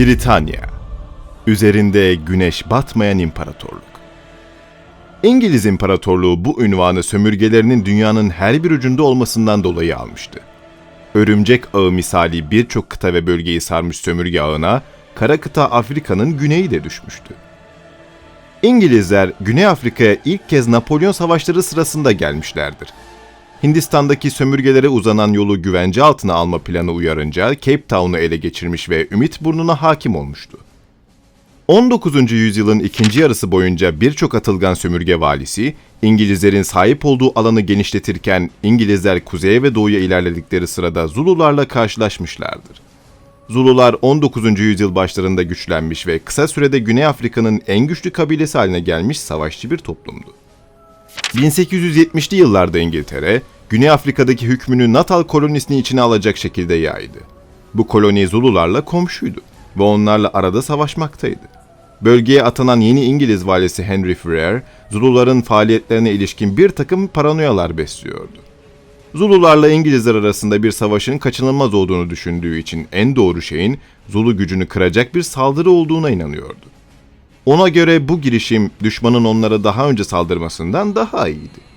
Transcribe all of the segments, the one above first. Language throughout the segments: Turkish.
Britanya Üzerinde güneş batmayan imparatorluk. İngiliz İmparatorluğu bu ünvanı sömürgelerinin dünyanın her bir ucunda olmasından dolayı almıştı. Örümcek ağı misali birçok kıta ve bölgeyi sarmış sömürge ağına, kara kıta Afrika'nın güneyi de düşmüştü. İngilizler Güney Afrika'ya ilk kez Napolyon savaşları sırasında gelmişlerdir. Hindistan'daki sömürgelere uzanan yolu güvence altına alma planı uyarınca Cape Town'u ele geçirmiş ve Ümit burnuna hakim olmuştu. 19. yüzyılın ikinci yarısı boyunca birçok atılgan sömürge valisi, İngilizlerin sahip olduğu alanı genişletirken İngilizler kuzeye ve doğuya ilerledikleri sırada Zulularla karşılaşmışlardır. Zulular 19. yüzyıl başlarında güçlenmiş ve kısa sürede Güney Afrika'nın en güçlü kabilesi haline gelmiş savaşçı bir toplumdu. 1870'li yıllarda İngiltere, Güney Afrika'daki hükmünü Natal kolonisini içine alacak şekilde yaydı. Bu koloni Zulularla komşuydu ve onlarla arada savaşmaktaydı. Bölgeye atanan yeni İngiliz valisi Henry Frere, Zuluların faaliyetlerine ilişkin bir takım paranoyalar besliyordu. Zulularla İngilizler arasında bir savaşın kaçınılmaz olduğunu düşündüğü için en doğru şeyin Zulu gücünü kıracak bir saldırı olduğuna inanıyordu. Ona göre bu girişim düşmanın onlara daha önce saldırmasından daha iyiydi.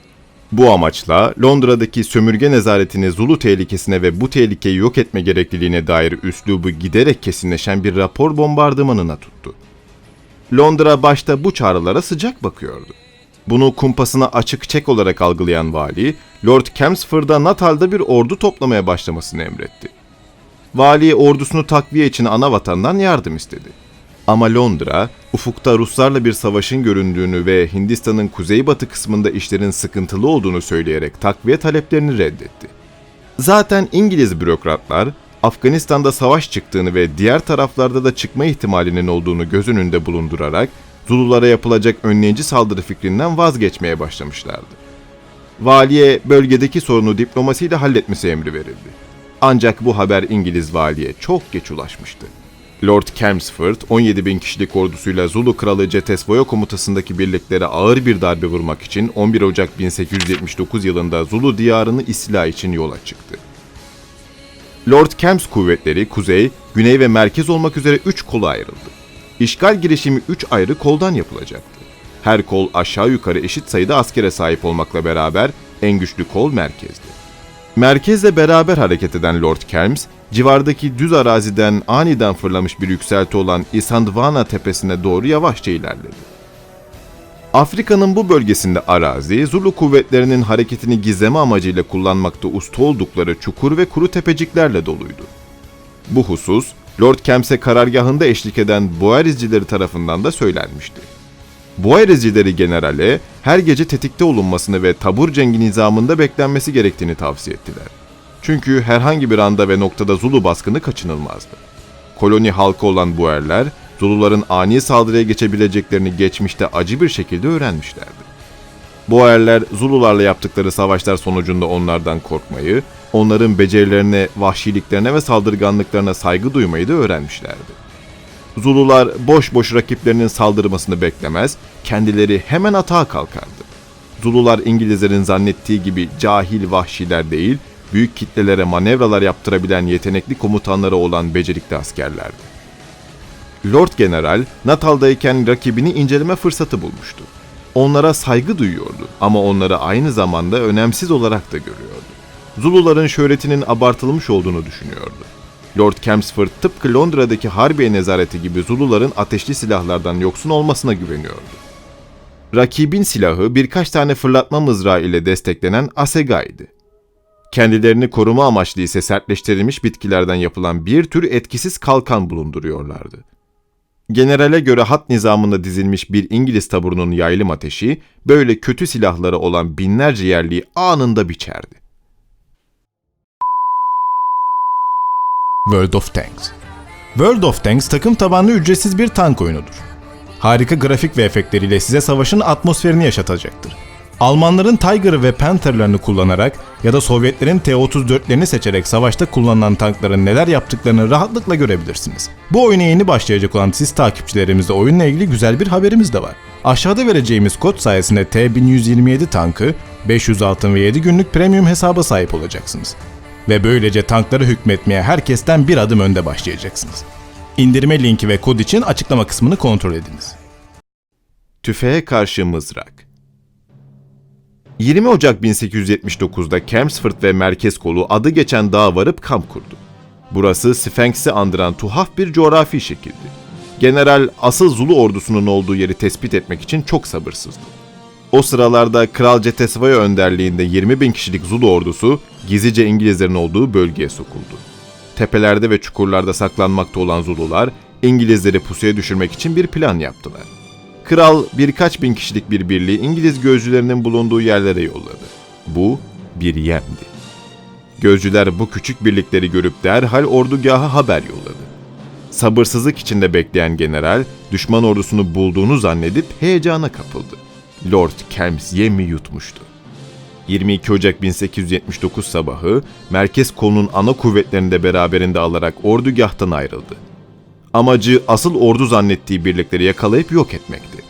Bu amaçla Londra'daki sömürge nezaretini Zulu tehlikesine ve bu tehlikeyi yok etme gerekliliğine dair üslubu giderek kesinleşen bir rapor bombardımanına tuttu. Londra başta bu çağrılara sıcak bakıyordu. Bunu kumpasına açık çek olarak algılayan vali, Lord Chelmsford'a Natal'da bir ordu toplamaya başlamasını emretti. Vali ordusunu takviye için ana vatandan yardım istedi. Ama Londra, ufukta Ruslarla bir savaşın göründüğünü ve Hindistan'ın kuzeybatı kısmında işlerin sıkıntılı olduğunu söyleyerek takviye taleplerini reddetti. Zaten İngiliz bürokratlar, Afganistan'da savaş çıktığını ve diğer taraflarda da çıkma ihtimalinin olduğunu göz önünde bulundurarak Zululara yapılacak önleyici saldırı fikrinden vazgeçmeye başlamışlardı. Valiye bölgedeki sorunu diplomasiyle halletmesi emri verildi. Ancak bu haber İngiliz valiye çok geç ulaşmıştı. Lord Chelmsford 17 bin kişilik ordusuyla Zulu kralı Cetesvoyo komutasındaki birliklere ağır bir darbe vurmak için 11 Ocak 1879 yılında Zulu diyarını istila için yola çıktı. Lord Kemps kuvvetleri kuzey, güney ve merkez olmak üzere 3 kola ayrıldı. İşgal girişimi 3 ayrı koldan yapılacaktı. Her kol aşağı yukarı eşit sayıda askere sahip olmakla beraber en güçlü kol merkezdi. Merkezle beraber hareket eden Lord Kelms, civardaki düz araziden aniden fırlamış bir yükselti olan Isandwana tepesine doğru yavaşça ilerledi. Afrika'nın bu bölgesinde arazi, Zulu kuvvetlerinin hareketini gizleme amacıyla kullanmakta usta oldukları çukur ve kuru tepeciklerle doluydu. Bu husus, Lord Kemps'e karargahında eşlik eden Boer izcileri tarafından da söylenmişti. Boer izcileri generale her gece tetikte olunmasını ve tabur cengi nizamında beklenmesi gerektiğini tavsiye ettiler. Çünkü herhangi bir anda ve noktada Zulu baskını kaçınılmazdı. Koloni halkı olan Boerler, Zuluların ani saldırıya geçebileceklerini geçmişte acı bir şekilde öğrenmişlerdi. Boerler Zulularla yaptıkları savaşlar sonucunda onlardan korkmayı, onların becerilerine, vahşiliklerine ve saldırganlıklarına saygı duymayı da öğrenmişlerdi. Zulular boş boş rakiplerinin saldırmasını beklemez, kendileri hemen atağa kalkardı. Zulular İngilizlerin zannettiği gibi cahil vahşiler değil, büyük kitlelere manevralar yaptırabilen yetenekli komutanları olan becerikli askerlerdi. Lord General, Natal'dayken rakibini inceleme fırsatı bulmuştu. Onlara saygı duyuyordu ama onları aynı zamanda önemsiz olarak da görüyordu. Zuluların şöhretinin abartılmış olduğunu düşünüyordu. Lord Chelmsford tıpkı Londra'daki Harbiye nezareti gibi Zuluların ateşli silahlardan yoksun olmasına güveniyordu. Rakibin silahı birkaç tane fırlatma mızrağı ile desteklenen asegaydı. Kendilerini koruma amaçlı ise sertleştirilmiş bitkilerden yapılan bir tür etkisiz kalkan bulunduruyorlardı. Generale göre hat nizamında dizilmiş bir İngiliz taburunun yaylım ateşi, böyle kötü silahları olan binlerce yerliyi anında biçerdi. World of Tanks World of Tanks takım tabanlı ücretsiz bir tank oyunudur. Harika grafik ve efektleriyle size savaşın atmosferini yaşatacaktır. Almanların Tiger'ı ve Panther'larını kullanarak ya da Sovyetlerin T-34'lerini seçerek savaşta kullanılan tankların neler yaptıklarını rahatlıkla görebilirsiniz. Bu oyuna yeni başlayacak olan siz takipçilerimizde oyunla ilgili güzel bir haberimiz de var. Aşağıda vereceğimiz kod sayesinde T-1127 tankı, 500 altın ve 7 günlük premium hesaba sahip olacaksınız. Ve böylece tankları hükmetmeye herkesten bir adım önde başlayacaksınız. İndirme linki ve kod için açıklama kısmını kontrol ediniz. Tüfeğe karşı mızrak. 20 Ocak 1879'da Chelmsford ve merkez kolu adı geçen dağa varıp kamp kurdu. Burası Sphinx'i andıran tuhaf bir coğrafi şekildi. General asıl Zulu ordusunun olduğu yeri tespit etmek için çok sabırsızdı. O sıralarda Kral Cetesvaya önderliğinde 20 bin kişilik Zulu ordusu gizlice İngilizlerin olduğu bölgeye sokuldu. Tepelerde ve çukurlarda saklanmakta olan Zulular İngilizleri pusuya düşürmek için bir plan yaptılar. Kral birkaç bin kişilik bir birliği İngiliz gözcülerinin bulunduğu yerlere yolladı. Bu bir yemdi. Gözcüler bu küçük birlikleri görüp derhal ordugaha haber yolladı. Sabırsızlık içinde bekleyen general, düşman ordusunu bulduğunu zannedip heyecana kapıldı. Lord Kelms yemi yutmuştu. 22 Ocak 1879 sabahı merkez kolunun ana kuvvetlerini de beraberinde alarak ordugahtan ayrıldı. Amacı asıl ordu zannettiği birlikleri yakalayıp yok etmekti.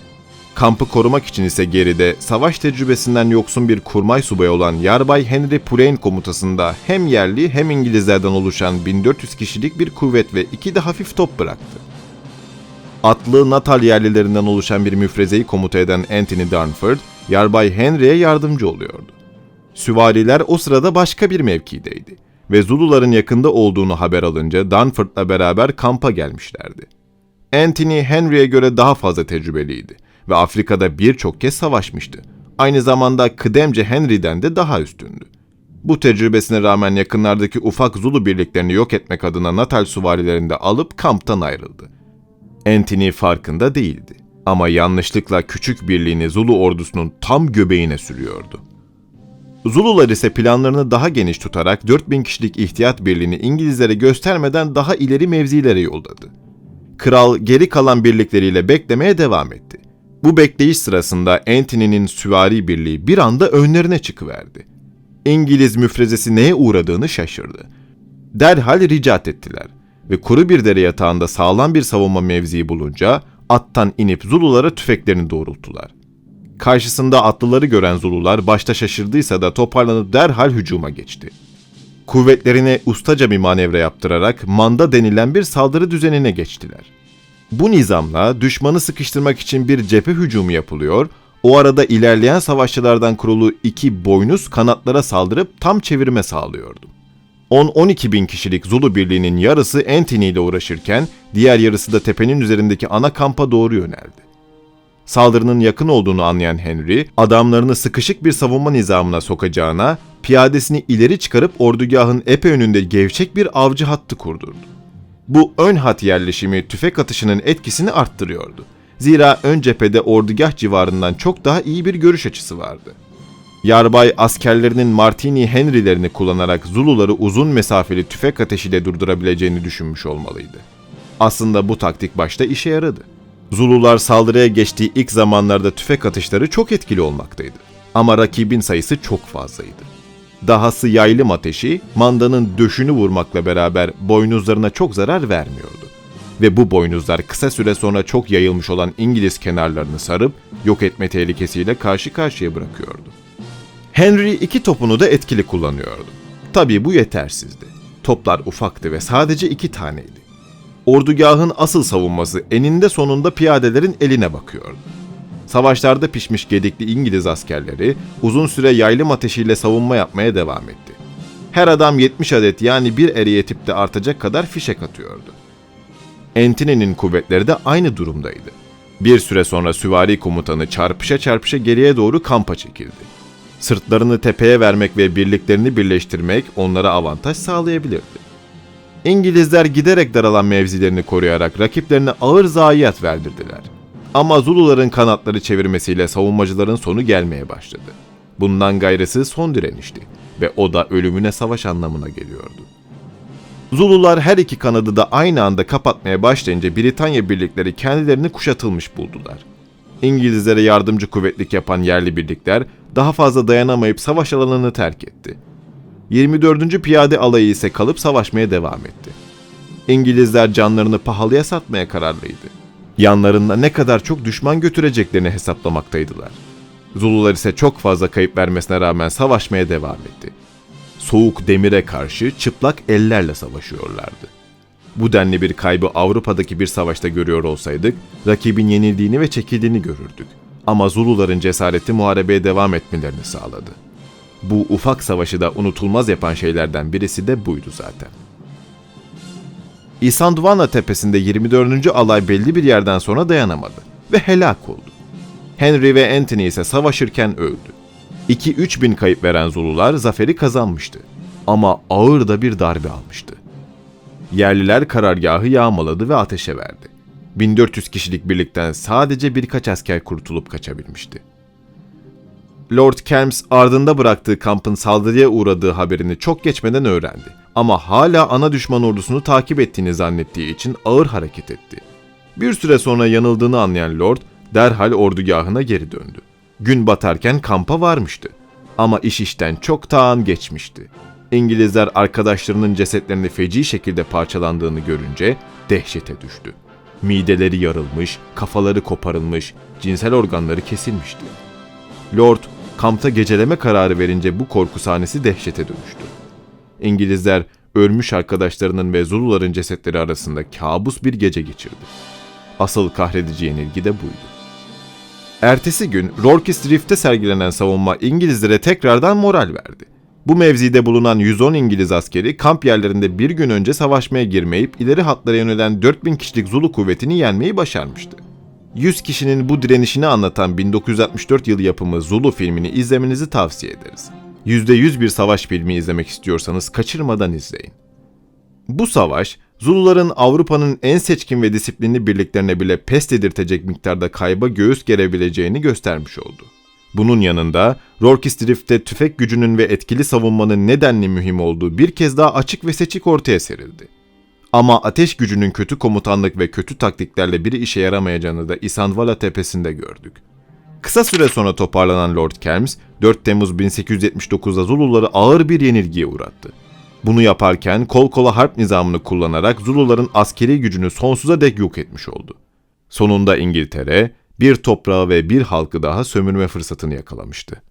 Kampı korumak için ise geride savaş tecrübesinden yoksun bir kurmay subayı olan Yarbay Henry Purane komutasında hem yerli hem İngilizlerden oluşan 1400 kişilik bir kuvvet ve iki de hafif top bıraktı. Atlı Natal yerlilerinden oluşan bir müfrezeyi komuta eden Anthony Darnford, Yarbay Henry'e yardımcı oluyordu. Süvariler o sırada başka bir mevkideydi ve Zuluların yakında olduğunu haber alınca Dunford'la beraber kampa gelmişlerdi. Anthony Henry'e göre daha fazla tecrübeliydi ve Afrika'da birçok kez savaşmıştı. Aynı zamanda kıdemce Henry'den de daha üstündü. Bu tecrübesine rağmen yakınlardaki ufak Zulu birliklerini yok etmek adına Natal süvarilerini de alıp kamptan ayrıldı. Anthony farkında değildi ama yanlışlıkla küçük birliğini Zulu ordusunun tam göbeğine sürüyordu. Zulular ise planlarını daha geniş tutarak 4000 kişilik ihtiyat birliğini İngilizlere göstermeden daha ileri mevzilere yolladı. Kral geri kalan birlikleriyle beklemeye devam etti. Bu bekleyiş sırasında Antony'nin süvari birliği bir anda önlerine çıkıverdi. İngiliz müfrezesi neye uğradığını şaşırdı. Derhal ricat ettiler ve kuru bir dere yatağında sağlam bir savunma mevzii bulunca attan inip Zululara tüfeklerini doğrulttular. Karşısında atlıları gören Zulular başta şaşırdıysa da toparlanıp derhal hücuma geçti. Kuvvetlerine ustaca bir manevra yaptırarak manda denilen bir saldırı düzenine geçtiler. Bu nizamla düşmanı sıkıştırmak için bir cephe hücumu yapılıyor, o arada ilerleyen savaşçılardan kurulu iki boynuz kanatlara saldırıp tam çevirme sağlıyordu. 10-12 bin kişilik Zulu birliğinin yarısı Antony ile uğraşırken diğer yarısı da tepenin üzerindeki ana kampa doğru yöneldi. Saldırının yakın olduğunu anlayan Henry, adamlarını sıkışık bir savunma nizamına sokacağına, piyadesini ileri çıkarıp ordugahın epey önünde gevşek bir avcı hattı kurdurdu. Bu ön hat yerleşimi tüfek atışının etkisini arttırıyordu. Zira ön cephede ordugah civarından çok daha iyi bir görüş açısı vardı. Yarbay askerlerinin Martini Henry'lerini kullanarak Zuluları uzun mesafeli tüfek ateşiyle durdurabileceğini düşünmüş olmalıydı. Aslında bu taktik başta işe yaradı. Zulular saldırıya geçtiği ilk zamanlarda tüfek atışları çok etkili olmaktaydı. Ama rakibin sayısı çok fazlaydı. Dahası yaylım ateşi mandanın döşünü vurmakla beraber boynuzlarına çok zarar vermiyordu. Ve bu boynuzlar kısa süre sonra çok yayılmış olan İngiliz kenarlarını sarıp yok etme tehlikesiyle karşı karşıya bırakıyordu. Henry iki topunu da etkili kullanıyordu. Tabii bu yetersizdi. Toplar ufaktı ve sadece iki taneydi. Ordugahın asıl savunması eninde sonunda piyadelerin eline bakıyordu. Savaşlarda pişmiş gedikli İngiliz askerleri uzun süre yaylım ateşiyle savunma yapmaya devam etti. Her adam 70 adet yani bir eriye tipte artacak kadar fişek atıyordu. Antony'nin kuvvetleri de aynı durumdaydı. Bir süre sonra süvari komutanı çarpışa çarpışa geriye doğru kampa çekildi. Sırtlarını tepeye vermek ve birliklerini birleştirmek onlara avantaj sağlayabilirdi. İngilizler giderek daralan mevzilerini koruyarak rakiplerine ağır zayiat verdirdiler. Ama Zuluların kanatları çevirmesiyle savunmacıların sonu gelmeye başladı. Bundan gayrısı son direnişti ve o da ölümüne savaş anlamına geliyordu. Zulular her iki kanadı da aynı anda kapatmaya başlayınca Britanya birlikleri kendilerini kuşatılmış buldular. İngilizlere yardımcı kuvvetlik yapan yerli birlikler daha fazla dayanamayıp savaş alanını terk etti. 24. Piyade Alayı ise kalıp savaşmaya devam etti. İngilizler canlarını pahalıya satmaya kararlıydı. Yanlarında ne kadar çok düşman götüreceklerini hesaplamaktaydılar. Zulular ise çok fazla kayıp vermesine rağmen savaşmaya devam etti. Soğuk demire karşı çıplak ellerle savaşıyorlardı. Bu denli bir kaybı Avrupa'daki bir savaşta görüyor olsaydık, rakibin yenildiğini ve çekildiğini görürdük. Ama Zuluların cesareti muharebeye devam etmelerini sağladı. Bu ufak savaşı da unutulmaz yapan şeylerden birisi de buydu zaten. Isandlwana tepesinde 24. alay belli bir yerden sonra dayanamadı ve helak oldu. Henry ve Anthony ise savaşırken öldü. 2-3 bin kayıp veren Zulular zaferi kazanmıştı. Ama ağır da bir darbe almıştı. Yerliler karargahı yağmaladı ve ateşe verdi. 1400 kişilik birlikten sadece birkaç asker kurtulup kaçabilmişti. Lord Kelms ardında bıraktığı kampın saldırıya uğradığı haberini çok geçmeden öğrendi. Ama hala ana düşman ordusunu takip ettiğini zannettiği için ağır hareket etti. Bir süre sonra yanıldığını anlayan Lord derhal ordugahına geri döndü. Gün batarken kampa varmıştı. Ama iş işten çoktan geçmişti. İngilizler arkadaşlarının cesetlerini feci şekilde parçalandığını görünce dehşete düştü. Mideleri yarılmış, kafaları koparılmış, cinsel organları kesilmişti. Lord, kampta geceleme kararı verince bu korku sahnesi dehşete dönüştü. İngilizler, ölmüş arkadaşlarının ve Zuluların cesetleri arasında kabus bir gece geçirdi. Asıl kahredici yenilgi de buydu. Ertesi gün Rorke's Drift'te sergilenen savunma İngilizlere tekrardan moral verdi. Bu mevzide bulunan 110 İngiliz askeri kamp yerlerinde bir gün önce savaşmaya girmeyip ileri hatlara yönelen 4000 kişilik Zulu kuvvetini yenmeyi başarmıştı. 100 kişinin bu direnişini anlatan 1964 yılı yapımı Zulu filmini izlemenizi tavsiye ederiz. %100 bir savaş filmi izlemek istiyorsanız kaçırmadan izleyin. Bu savaş, Zuluların Avrupa'nın en seçkin ve disiplinli birliklerine bile pes edirtecek miktarda kayba göğüs gerebileceğini göstermiş oldu. Bunun yanında Rorke's Drift'te tüfek gücünün ve etkili savunmanın nedenli mühim olduğu bir kez daha açık ve seçik ortaya serildi. Ama ateş gücünün kötü komutanlık ve kötü taktiklerle bir işe yaramayacağını da Isandlwana tepesinde gördük. Kısa süre sonra toparlanan Lord Kelms, 4 Temmuz 1879'da Zuluları ağır bir yenilgiye uğrattı. Bunu yaparken kol kola harp nizamını kullanarak Zuluların askeri gücünü sonsuza dek yok etmiş oldu. Sonunda İngiltere, bir toprağı ve bir halkı daha sömürme fırsatını yakalamıştı.